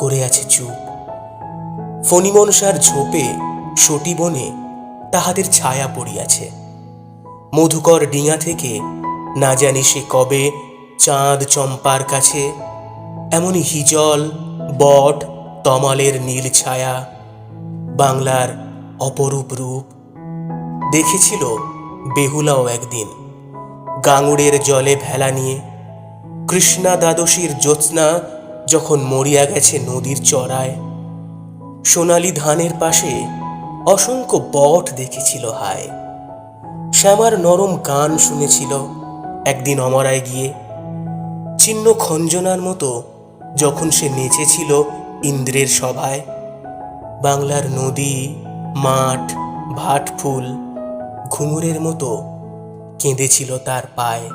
করে আছে চুপ। ফণিমনসার ঝোপে সটি বনে তাহাদের ছায়া পড়িয়াছে। মধুকর ডিঙা থেকে না জানি সে কবে চাঁদ চম্পার কাছে, এমনই হিজল, বট, তমালের নীল ছায়া বাংলার অপরূপ রূপ। দেখেছিল বেহুলাও একদিন গাঙুড়ের জলে ভেলা নিয়ে, কৃষ্ণা দ্বাদশীর জ্যোৎস্না যখন মরিয়া গেছে নদীর চড়ায়, সোনালি ধানের পাশে অসংখ্য বট দেখেছিল হায়। শ্যামার নরম গান শুনেছিল একদিন অমরায় গিয়ে। চিহ্ন খঞ্জনার মতো যখন সে নেচেছিল ইন্দ্রের সভায়, বাংলার নদী, মাঠ ভাট ফুল ঘুঙুরের মতো কেঁদেছিল তার পায়।